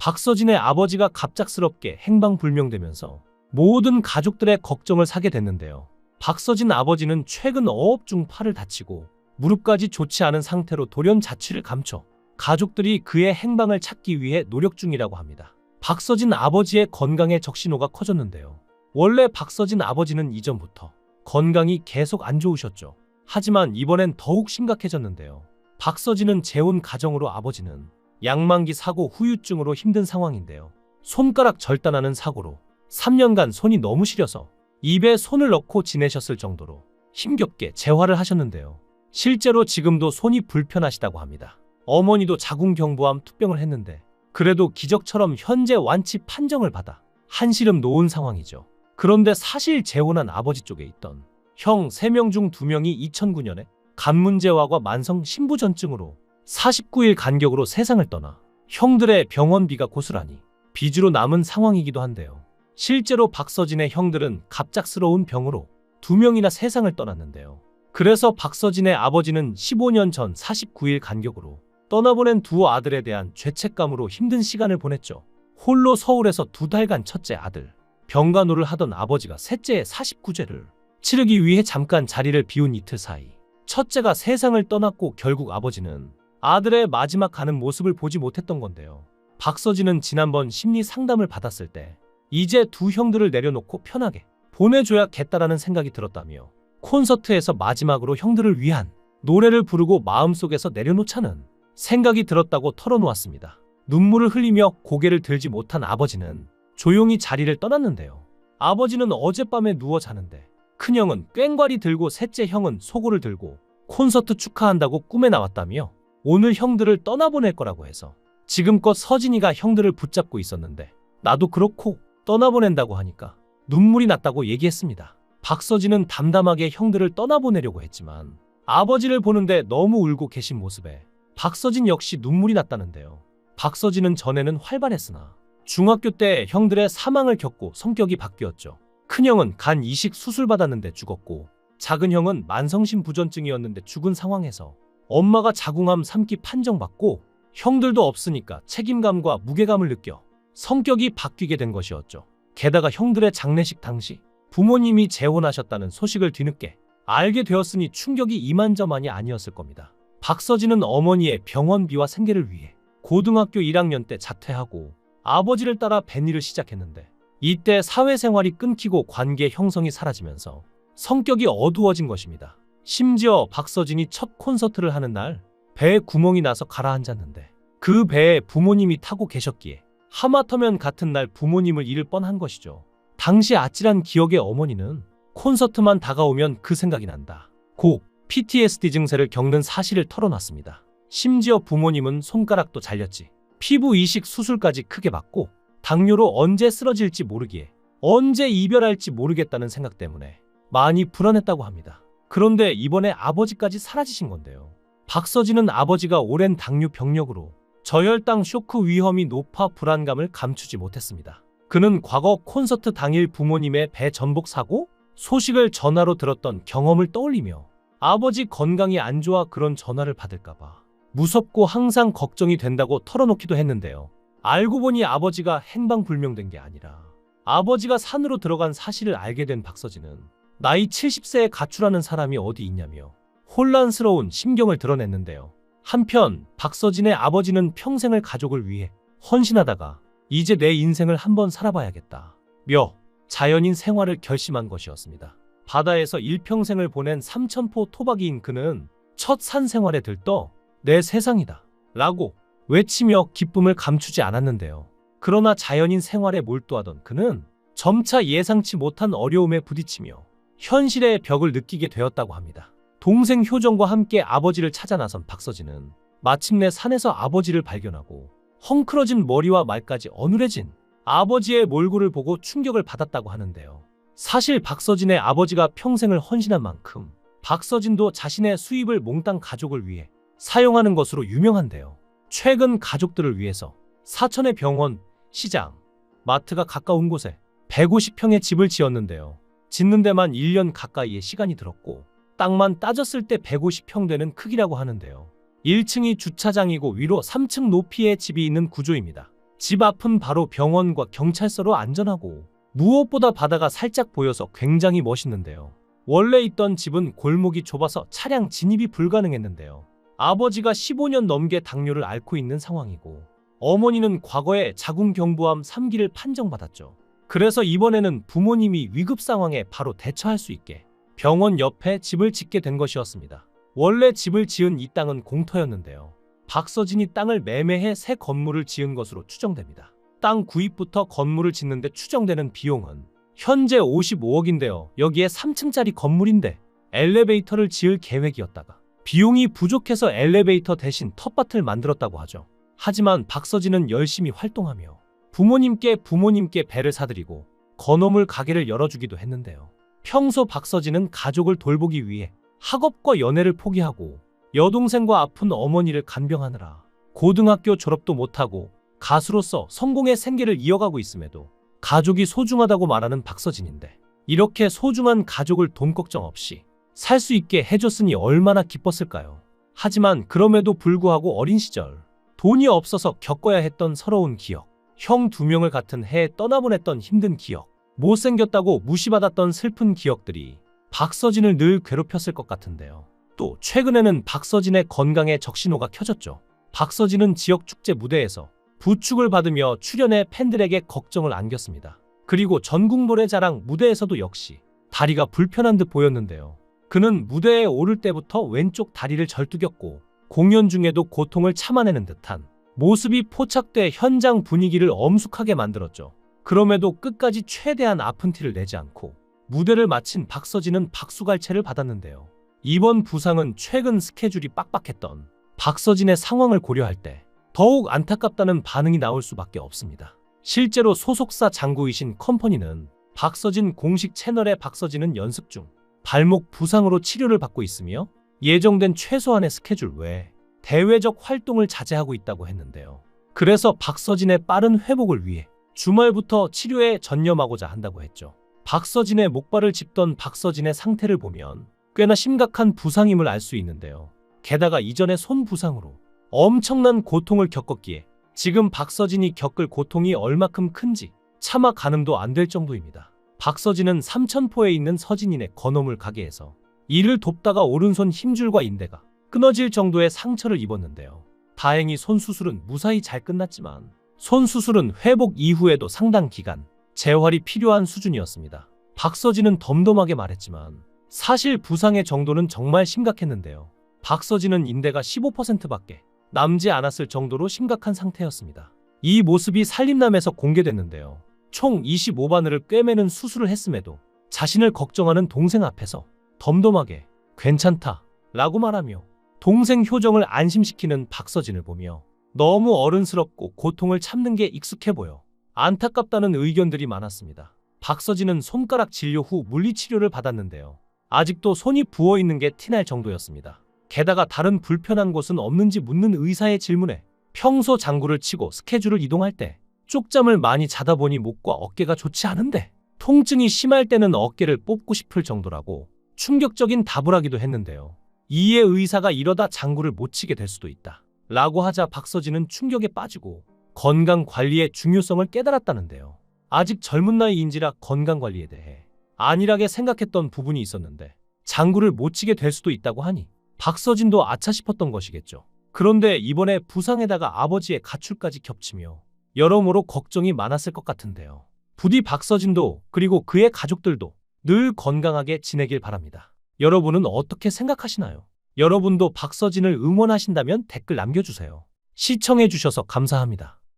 박서진의 아버지가 갑작스럽게 행방불명되면서 모든 가족들의 걱정을 사게 됐는데요. 박서진 아버지는 최근 어업 중 팔을 다치고 무릎까지 좋지 않은 상태로 돌연 자취를 감춰 가족들이 그의 행방을 찾기 위해 노력 중이라고 합니다. 박서진 아버지의 건강에 적신호가 커졌는데요. 원래 박서진 아버지는 이전부터 건강이 계속 안 좋으셨죠. 하지만 이번엔 더욱 심각해졌는데요. 박서진은 재혼 가정으로 아버지는 양만기 사고 후유증으로 힘든 상황인데요. 손가락 절단하는 사고로 3년간 손이 너무 시려서 입에 손을 넣고 지내셨을 정도로 힘겹게 재활을 하셨는데요. 실제로 지금도 손이 불편하시다고 합니다. 어머니도 자궁경부암 투병을 했는데 그래도 기적처럼 현재 완치 판정을 받아 한시름 놓은 상황이죠. 그런데 사실 재혼한 아버지 쪽에 있던 형 3명 중 2명이 2009년에 간 문제와과 만성 신부전증으로 49일 간격으로 세상을 떠나 형들의 병원비가 고스란히 빚으로 남은 상황이기도 한데요. 실제로 박서진의 형들은 갑작스러운 병으로 두 명이나 세상을 떠났는데요. 그래서 박서진의 아버지는 15년 전 49일 간격으로 떠나보낸 두 아들에 대한 죄책감으로 힘든 시간을 보냈죠. 홀로 서울에서 두 달간 첫째 아들, 병간호를 하던 아버지가 셋째의 49죄를 치르기 위해 잠깐 자리를 비운 이틀 사이 첫째가 세상을 떠났고 결국 아버지는 아들의 마지막 가는 모습을 보지 못했던 건데요. 박서진은 지난번 심리 상담을 받았을 때 이제 두 형들을 내려놓고 편하게 보내줘야겠다라는 생각이 들었다며 콘서트에서 마지막으로 형들을 위한 노래를 부르고 마음속에서 내려놓자는 생각이 들었다고 털어놓았습니다. 눈물을 흘리며 고개를 들지 못한 아버지는 조용히 자리를 떠났는데요. 아버지는 어젯밤에 누워 자는데 큰형은 꽹과리 들고 셋째 형은 소고를 들고 콘서트 축하한다고 꿈에 나왔다며 오늘 형들을 떠나보낼 거라고 해서 지금껏 서진이가 형들을 붙잡고 있었는데 나도 그렇고 떠나보낸다고 하니까 눈물이 났다고 얘기했습니다. 박서진은 담담하게 형들을 떠나보내려고 했지만 아버지를 보는데 너무 울고 계신 모습에 박서진 역시 눈물이 났다는데요. 박서진은 전에는 활발했으나 중학교 때 형들의 사망을 겪고 성격이 바뀌었죠. 큰형은 간 이식 수술 받았는데 죽었고 작은 형은 만성신 부전증이었는데 죽은 상황에서 엄마가 자궁암 3기 판정받고 형들도 없으니까 책임감과 무게감을 느껴 성격이 바뀌게 된 것이었죠. 게다가 형들의 장례식 당시 부모님이 재혼하셨다는 소식을 뒤늦게 알게 되었으니 충격이 이만저만이 아니었을 겁니다. 박서진은 어머니의 병원비와 생계를 위해 고등학교 1학년 때 자퇴하고 아버지를 따라 밴일을 시작했는데 이때 사회생활이 끊기고 관계 형성이 사라지면서 성격이 어두워진 것입니다. 심지어 박서진이 첫 콘서트를 하는 날 배에 구멍이 나서 가라앉았는데 그 배에 부모님이 타고 계셨기에 하마터면 같은 날 부모님을 잃을 뻔한 것이죠. 당시 아찔한 기억의 어머니는 콘서트만 다가오면 그 생각이 난다. 고 PTSD 증세를 겪는 사실을 털어놨습니다. 심지어 부모님은 손가락도 잘렸지. 피부 이식 수술까지 크게 받고 당뇨로 언제 쓰러질지 모르기에 언제 이별할지 모르겠다는 생각 때문에 많이 불안했다고 합니다. 그런데 이번에 아버지까지 사라지신 건데요. 박서진은 아버지가 오랜 당뇨 병력으로 저혈당 쇼크 위험이 높아 불안감을 감추지 못했습니다. 그는 과거 콘서트 당일 부모님의 배 전복 사고 소식을 전화로 들었던 경험을 떠올리며 아버지 건강이 안 좋아 그런 전화를 받을까봐 무섭고 항상 걱정이 된다고 털어놓기도 했는데요. 알고 보니 아버지가 행방불명된 게 아니라 아버지가 산으로 들어간 사실을 알게 된 박서진은 나이 70세에 가출하는 사람이 어디 있냐며 혼란스러운 심경을 드러냈는데요. 한편 박서진의 아버지는 평생을 가족을 위해 헌신하다가 이제 내 인생을 한번 살아봐야겠다. 며 자연인 생활을 결심한 것이었습니다. 바다에서 일평생을 보낸 삼천포 토박이인 그는 첫 산 생활에 들떠 내 세상이다. 라고 외치며 기쁨을 감추지 않았는데요. 그러나 자연인 생활에 몰두하던 그는 점차 예상치 못한 어려움에 부딪히며 현실의 벽을 느끼게 되었다고 합니다. 동생 효정과 함께 아버지를 찾아 나선 박서진은 마침내 산에서 아버지를 발견하고 헝클어진 머리와 말까지 어눌해진 아버지의 몰골을 보고 충격을 받았다고 하는데요. 사실 박서진의 아버지가 평생을 헌신한 만큼 박서진도 자신의 수입을 몽땅 가족을 위해 사용하는 것으로 유명한데요. 최근 가족들을 위해서 사천의 병원, 시장, 마트가 가까운 곳에 150평의 집을 지었는데요. 짓는 데만 1년 가까이의 시간이 들었고 땅만 따졌을 때 150평 되는 크기라고 하는데요. 1층이 주차장이고 위로 3층 높이의 집이 있는 구조입니다. 집 앞은 바로 병원과 경찰서로 안전하고 무엇보다 바다가 살짝 보여서 굉장히 멋있는데요. 원래 있던 집은 골목이 좁아서 차량 진입이 불가능했는데요. 아버지가 15년 넘게 당뇨를 앓고 있는 상황이고 어머니는 과거에 자궁경부암 3기를 판정받았죠. 그래서 이번에는 부모님이 위급 상황에 바로 대처할 수 있게 병원 옆에 집을 짓게 된 것이었습니다. 원래 집을 지은 이 땅은 공터였는데요. 박서진이 땅을 매매해 새 건물을 지은 것으로 추정됩니다. 땅 구입부터 건물을 짓는데 추정되는 비용은 현재 55억인데요. 여기에 3층짜리 건물인데 엘리베이터를 지을 계획이었다가 비용이 부족해서 엘리베이터 대신 텃밭을 만들었다고 하죠. 하지만 박서진은 열심히 활동하며 부모님께 부모님께 배를 사드리고 건어물 가게를 열어주기도 했는데요. 평소 박서진은 가족을 돌보기 위해 학업과 연애를 포기하고 여동생과 아픈 어머니를 간병하느라 고등학교 졸업도 못하고 가수로서 성공의 생계를 이어가고 있음에도 가족이 소중하다고 말하는 박서진인데 이렇게 소중한 가족을 돈 걱정 없이 살 수 있게 해줬으니 얼마나 기뻤을까요? 하지만 그럼에도 불구하고 어린 시절 돈이 없어서 겪어야 했던 서러운 기억, 형 두 명을 같은 해에 떠나보냈던 힘든 기억, 못생겼다고 무시받았던 슬픈 기억들이 박서진을 늘 괴롭혔을 것 같은데요. 또 최근에는 박서진의 건강에 적신호가 켜졌죠. 박서진은 지역 축제 무대에서 부축을 받으며 출연해 팬들에게 걱정을 안겼습니다. 그리고 전국 노래자랑 무대에서도 역시 다리가 불편한 듯 보였는데요. 그는 무대에 오를 때부터 왼쪽 다리를 절뚝였고 공연 중에도 고통을 참아내는 듯한 모습이 포착돼 현장 분위기를 엄숙하게 만들었죠. 그럼에도 끝까지 최대한 아픈 티를 내지 않고 무대를 마친 박서진은 박수갈채를 받았는데요. 이번 부상은 최근 스케줄이 빡빡했던 박서진의 상황을 고려할 때 더욱 안타깝다는 반응이 나올 수밖에 없습니다. 실제로 소속사 장고이신 컴퍼니는 박서진 공식 채널에 박서진은 연습 중 발목 부상으로 치료를 받고 있으며 예정된 최소한의 스케줄 외에 대외적 활동을 자제하고 있다고 했는데요. 그래서 박서진의 빠른 회복을 위해 주말부터 치료에 전념하고자 한다고 했죠. 박서진의 목발을 짚던 박서진의 상태를 보면 꽤나 심각한 부상임을 알 수 있는데요. 게다가 이전의 손 부상으로 엄청난 고통을 겪었기에 지금 박서진이 겪을 고통이 얼마큼 큰지 차마 가늠도 안 될 정도입니다. 박서진은 삼천포에 있는 서진인의 건어물 가게에서 일을 돕다가 오른손 힘줄과 인대가 끊어질 정도의 상처를 입었는데요. 다행히 손 수술은 무사히 잘 끝났지만 손 수술은 회복 이후에도 상당 기간 재활이 필요한 수준이었습니다. 박서진은 덤덤하게 말했지만 사실 부상의 정도는 정말 심각했는데요. 박서진은 인대가 15%밖에 남지 않았을 정도로 심각한 상태였습니다. 이 모습이 살림남에서 공개됐는데요. 총 25바늘을 꿰매는 수술을 했음에도 자신을 걱정하는 동생 앞에서 덤덤하게 괜찮다 라고 말하며 동생 효정을 안심시키는 박서진을 보며 너무 어른스럽고 고통을 참는 게 익숙해 보여 안타깝다는 의견들이 많았습니다. 박서진은 손가락 진료 후 물리치료를 받았는데요. 아직도 손이 부어 있는 게 티날 정도였습니다. 게다가 다른 불편한 곳은 없는지 묻는 의사의 질문에 평소 장구를 치고 스케줄을 이동할 때 쪽잠을 많이 자다 보니 목과 어깨가 좋지 않은데 통증이 심할 때는 어깨를 뽑고 싶을 정도라고 충격적인 답을 하기도 했는데요. 이에 의사가 이러다 장구를 못 치게 될 수도 있다. 라고 하자 박서진은 충격에 빠지고 건강 관리의 중요성을 깨달았다는데요. 아직 젊은 나이인지라 건강 관리에 대해 안일하게 생각했던 부분이 있었는데 장구를 못 치게 될 수도 있다고 하니 박서진도 아차 싶었던 것이겠죠. 그런데 이번에 부상에다가 아버지의 가출까지 겹치며 여러모로 걱정이 많았을 것 같은데요. 부디 박서진도 그리고 그의 가족들도 늘 건강하게 지내길 바랍니다. 여러분은 어떻게 생각하시나요? 여러분도 박서진을 응원하신다면 댓글 남겨주세요. 시청해주셔서 감사합니다.